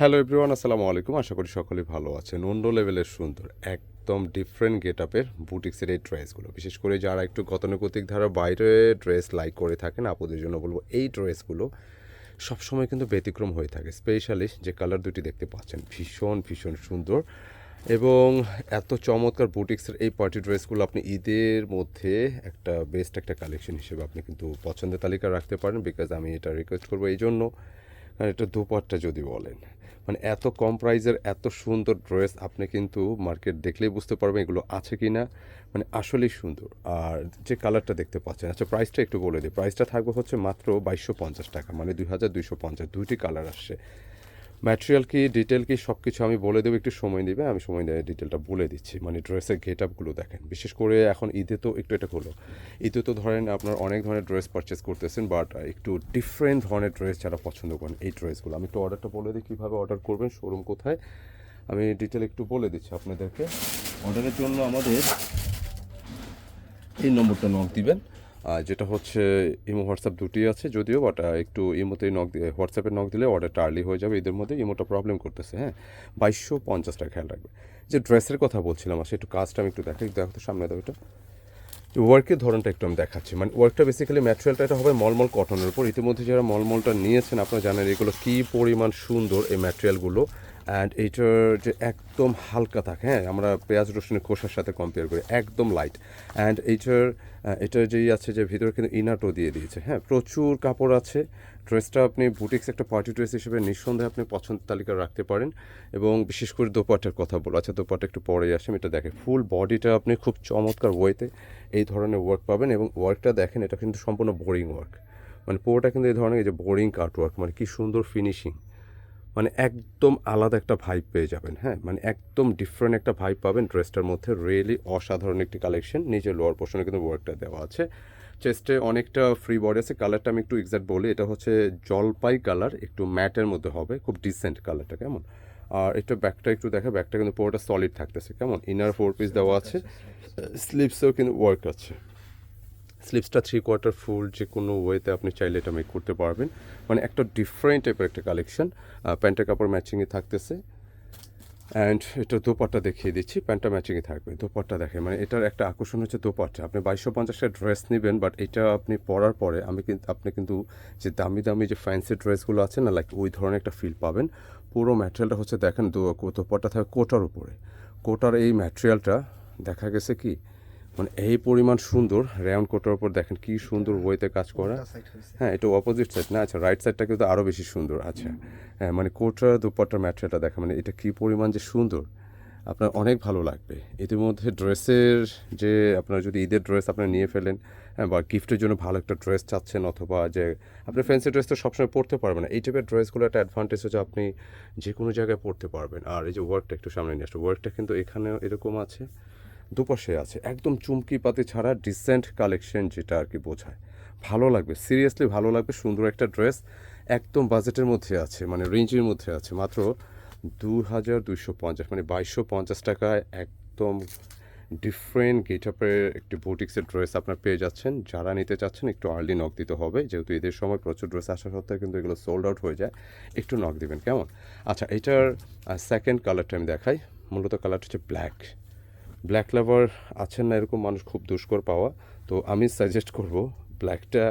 Hello everyone আসসালামু আলাইকুম। আশা করি সকলেই ভালো আছেন। অন্য লেভেলের সুন্দর, একদম ডিফারেন্ট গেট আপের বুটিক্সের এই ড্রেসগুলো বিশেষ করে যারা একটু গতানুগতিক ধারা বাইরে ড্রেস লাইক করে থাকেন আপুদের জন্য বলব এই ড্রেসগুলো সবসময় কিন্তু ব্যতিক্রম হয়ে থাকে। স্পেশালি যে কালার দুটি দেখতে পাচ্ছেন, ভীষণ ভীষণ সুন্দর এবং এত চমৎকার বুটিক্সের এই পার্টি ড্রেসগুলো আপনি ঈদের মধ্যে একটা বেস্ট একটা কালেকশন হিসেবে আপনি কিন্তু পছন্দের তালিকা রাখতে পারেন। বিকজ আমি এটা রিকোয়েস্ট করব এই জন্য কারণ এটা দুপাটটা যদি বলেন। মানে এত কম প্রাইজের এত সুন্দর ড্রেস আপনি কিন্তু মার্কেট দেখলেই বুঝতে পারবেন এগুলো আছে কি না মানে আসলেই সুন্দর। আর যে কালারটা দেখতে পাচ্ছেন আচ্ছা প্রাইসটা একটু বলে দিই। প্রাইসটা থাকবে হচ্ছে মাত্র বাইশশো পঞ্চাশ টাকা মানে দুই হাজার দুইশো পঞ্চাশ। দুইটি কালার আসছে। ম্যাটেরিয়াল কি ডিটেল কি সব কিছু আমি বলে দেবো, একটু সময় নেবে, আমি সময় নিয়ে ডিটেলটা বলে দিচ্ছি। মানে ড্রেসের গেট আপগুলো দেখেন। বিশেষ করে এখন ঈদে তো একটু এটা হলো। ঈদে তো ধরেন আপনার অনেক ধরনের ড্রেস পারচেস করতেছেন বাট একটু ডিফারেন্ট ধরনের ড্রেস যারা পছন্দ করেন, এই ড্রেসগুলো আমি একটু অর্ডারটা বলে দিই, কীভাবে অর্ডার করবেন শোরুম কোথায়? আমি ডিটেল একটু বলে দিচ্ছি আপনাদেরকে। অর্ডারের জন্য আমাদের এই নম্বরটা নক দিবেন। যেটা হচ্ছে, ইমো হোয়াটসঅ্যাপ দুটি আছে যদিও বাট একটু ইমোতেই নক দিয়ে, হোয়াটসঅ্যাপে নক দিলে অর্ডারটা আর্লি হয়ে যাবে এদের মধ্যে। ইমোটা প্রবলেম করতেছে হ্যাঁ? বাইশশো পঞ্চাশটা খেয়াল রাখবে। যে ড্রেসের কথা বলছিলাম আসলে একটু কাজটা আমি একটু দেখাই, দেখো তো সামনে দাও এটা। ওয়ার্কের ধরনটা একটু আমি দেখাচ্ছি। মানে ওয়ার্কটা বেসিক্যালি ম্যাটেরিয়ালটা এটা হবে মলমল কটনের উপর। ইতিমধ্যে যারা মলমলটা নিয়েছেন, আপনারা জানেন এগুলো কী পরিমাণ সুন্দর, এই ম্যাটেরিয়ালগুলো অ্যান্ড এইটার যে একদম হালকা থাকে হ্যাঁ আমরা পেঁয়াজ, রসুনের খোসার সাথে কম্পেয়ার করি, একদম লাইট অ্যান্ড এইটার এটার যেই আছে যে ভিতরে কিন্তু ইনারও দিয়ে দিয়েছে হ্যাঁ প্রচুর কাপড় আছে। ড্রেসটা আপনি বুটিক্স একটা পার্টি ড্রেস হিসেবে নিঃসন্দেহে আপনি পছন্দ তালিকা রাখতে পারেন। এবং বিশেষ করে দোপাটার কথা বলো আচ্ছা দোপাটা একটু পরে আসে, আমি এটা দেখেন ফুল বডিটা আপনি খুব চমৎকার ওয়েতে এই ধরনের ওয়ার্ক পাবেন এবং ওয়ার্কটা দেখেন, এটা কিন্তু সম্পূর্ণ বোরিং ওয়ার্ক মানে পুরোটা কিন্তু এই ধরনের এই যে বোরিং কাট ওয়ার্ক মানে কি সুন্দর ফিনিশিং মানে একদম আলাদা একটা ভাইব পেয়ে যাবেন হ্যাঁ? মানে একদম ডিফারেন্ট একটা ভাইব পাবেন ড্রেসটার মধ্যে রিয়েলি অসাধারণ একটি কালেকশন নিজের লোয়ার পোর্শনে কিন্তু ওয়ার্কটা দেওয়া আছে। চেস্টে অনেকটা ফ্রি বডি আছে। কালারটা আমি একটু এক্সাক্ট বলি এটা হচ্ছে জলপাই কালার একটু ম্যাটের মধ্যে হবে খুব ডিসেন্ট কালারটা কেমন? আর এটা ব্যাকটা একটু দেখা ব্যাকটা কিন্তু পুরোটা সলিড থাকতেছে কেমন? ইনার ফোর পিস দেওয়া আছে। স্লিপসেও কিন্তু ওয়ার্ক আছে। স্লিপসটা থ্রি কোয়ার্টার ফুল যে কোনো ওয়েতে আপনি চাইলে এটা মেক করতে পারবেন। মানে একটা ডিফারেন্ট টাইপের একটা কালেকশন প্যান্টের কাপড় ম্যাচিংয়ে থাকতেছে। অ্যান্ড এটা দোপাট্টা দেখিয়ে দিচ্ছি, প্যান্টটা ম্যাচিংয়ে থাকবে। দোপাট্টা দেখে মানে এটার একটা আকর্ষণ হচ্ছে দোপাট্টা। আপনি বাইশশো পঞ্চাশটা ড্রেস নেবেন বাট এটা আপনি পরার পরে আমি কিন্তু আপনি কিন্তু যে দামি দামি যে ফ্যান্সি ড্রেসগুলো আছে না লাইক ওই ধরনের একটা ফিল পাবেন। পুরো ম্যাটেরিয়ালটা হচ্ছে দেখেন দোপাট্টা থাকে কোটার উপরে। কোটার এই ম্যাটেরিয়ালটা দেখা গেছে কি মানে এই পরিমাণ সুন্দর রেয়ন কোটার উপর দেখেন কি সুন্দর ওয়েতে কাজ করা। হ্যাঁ এটা অপোজিট সাইড না? আচ্ছা রাইট সাইডটা কিন্তু আরও বেশি সুন্দর আচ্ছা। হ্যাঁ মানে কোটার দুপাট্টার ম্যাটেরিয়ালটা দেখা মানে এটা কি পরিমাণ যে সুন্দর। আপনার অনেক ভালো লাগবে। ইতিমধ্যে ড্রেসের যে আপনার যদি ঈদের ড্রেস আপনার নিয়ে ফেলেন হ্যাঁ বা গিফটের জন্য ভালো একটা ড্রেস চাচ্ছেন অথবা যে আপনি ফ্যান্সি ড্রেস তো সবসময় পরতে পারবেন না। এই টাইপের ড্রেসগুলো একটা অ্যাডভান্টেজ হচ্ছে আপনি যে কোনো জায়গায় পরতে পারবেন। আর এই যে ওয়ার্কটা একটু সামনে নিয়ে আসবে। ওয়ার্কটা কিন্তু এখানেও এরকম আছে। দুপাশে আছে একদম চুমকি পাতি ছাড়া ডিসেন্ট কালেকশন যেটা আর কি বোঝায়। ভালো লাগবে সিরিয়াসলি ভালো লাগবে, সুন্দর একটা ড্রেস একদম বাজেটের মধ্যে আছে মানে রেঞ্জের মধ্যে আছে। মাত্র দু হাজার দুইশো পঞ্চাশ মানে বাইশশো পঞ্চাশ টাকায় একদম ডিফারেন্ট গেট আপের একটি বুটিক্সের ড্রেস আপনার পেয়ে যাচ্ছেন। যারা নিতে চাচ্ছেন, একটু আর্লি নক দিতে হবে। যেহেতু ঈদের সময় প্রচুর ড্রেস আসা সত্ত্বেও কিন্তু এগুলো সোল্ড আউট হয়ে যায়, একটু নক দিবেন, কেমন? আচ্ছা এটার সেকেন্ড কালারটা আমি দেখাই। মূলত কালারটা হচ্ছে ব্ল্যাক ব্ল্যাক লাভার আছেন না এরকম মানুষ খুব দুষ্কর পাওয়া। তো আমি সাজেস্ট করব ব্ল্যাকটা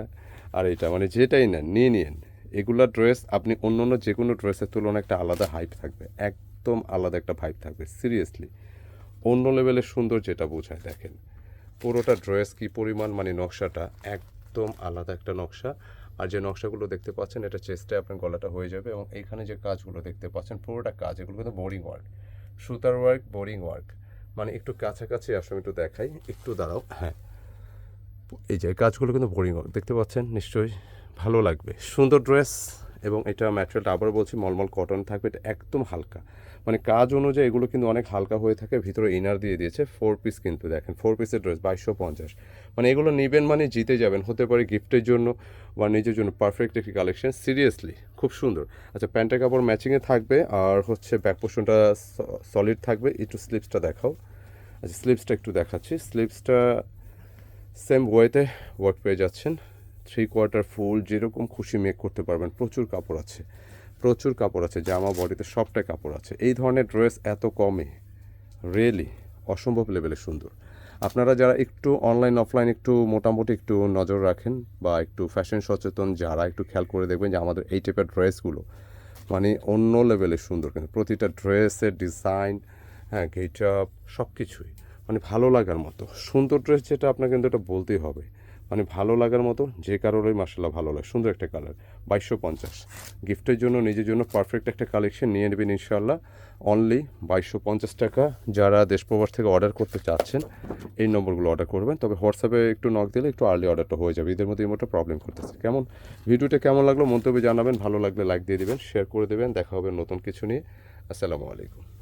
আর এটা মানে যেটাই নেন, নিয়ে নিন এগুলা ড্রেস আপনি অন্য অন্য যে কোনো ড্রেসের তুলনায় একটা আলাদা হাইপ থাকবে, একদম আলাদা একটা ভাইব থাকবে সিরিয়াসলি অন্য লেভেলের সুন্দর যেটা বোঝায়, দেখেন। পুরোটা ড্রেস কি পরিমাণ মানে নকশাটা, একদম আলাদা একটা নকশা। আর যে নকশাগুলো দেখতে পাচ্ছেন, এটা চেস্টে আপনার গলাটা হয়ে যাবে এবং এখানে যে কাজগুলো দেখতে পাচ্ছেন, পুরোটা কাজ, এগুলো কিন্তু বোরিং ওয়ার্ক সুতার ওয়ার্ক বোরিং ওয়ার্ক মানে একটু কাছাকাছি আসো আমি একটু দেখাই একটু দাঁড়াও। হ্যাঁ। এই যে কাজগুলো কিন্তু বোরিং দেখতে পাচ্ছেন? নিশ্চয়ই ভালো লাগবে। সুন্দর ড্রেস এবং এটা ম্যাটেরিয়ালটা আবার বলছি মলমল কটন থাকবে এটা একদম হালকা। মানে কাজ অনুযায়ী এগুলো কিন্তু অনেক হালকা হয়ে থাকে ভিতরে ইনার দিয়ে দিয়েছে ফোর পিস কিন্তু দেখেন ফোর পিসের ড্রেস বাইশশো পঞ্চাশ। মানে এগুলো নেবেন মানে জিতে যাবেন হতে পারে গিফটের জন্য বা নিজের জন্য পারফেক্ট একটি কালেকশন সিরিয়াসলি খুব সুন্দর। আচ্ছা প্যান্টের কাপড় ম্যাচিংয়ে থাকবে আর হচ্ছে ব্যাক পোর্শনটা সলিড থাকবে। একটু স্লিপসটা দেখাও। আচ্ছা স্লিপসটা একটু দেখাচ্ছি। স্লিপসটা সেম ওয়েতে ওয়ার্ক পেয়ে যাচ্ছেন। থ্রি কোয়ার্টার ফুল যেরকম খুশি মেক করতে পারবেন। প্রচুর কাপড় আছে। প্রচুর কাপড় আছে, জামা বডিতে সবটাই কাপড় আছে। এই ধরনের ড্রেস এত কমে রিয়েলি অসম্ভব লেভেলে সুন্দর। আপনারা যারা একটু অনলাইন অফলাইন একটু মোটামুটি একটু নজর রাখেন বা একটু ফ্যাশন সচেতন যারা একটু খেয়াল করে দেখবেন যে আমাদের এই টাইপের ড্রেসগুলো মানে অন্য লেভেলের সুন্দর কিন্তু প্রতিটা ড্রেসের ডিজাইন হ্যাঁ গেট আপ সব কিছুই মানে ভালো লাগার মতো। সুন্দর ড্রেস যেটা আপনাকে কিন্তু এটা বলতেই হবে। মানে ভালো লাগার মতো যে কারোরই মার্শাল্লাহ ভালো লাগে। সুন্দর একটা কালার বাইশশো পঞ্চাশ। গিফটের জন্য, নিজের জন্য পারফেক্ট একটা কালেকশন নিয়ে নেবেন ইনশাল্লাহ অনলি বাইশশো পঞ্চাশ টাকা যারা দেশ প্রবাস থেকে অর্ডার করতে চাচ্ছেন, এই নম্বরগুলো অর্ডার করবেন। তবে হোয়াটসঅ্যাপে একটু নক দিলে একটু আর্লি অর্ডারটা হয়ে যাবে। এদের মধ্যে এই মোটা প্রবলেম করতেছে। কেমন? ভিডিওটা কেমন লাগল? মন্তব্যে জানাবেন। ভালো লাগলে লাইক দিয়ে দেবেন শেয়ার করে দেবেন। দেখা হবে নতুন কিছু নিয়ে। আসসালামু আলাইকুম।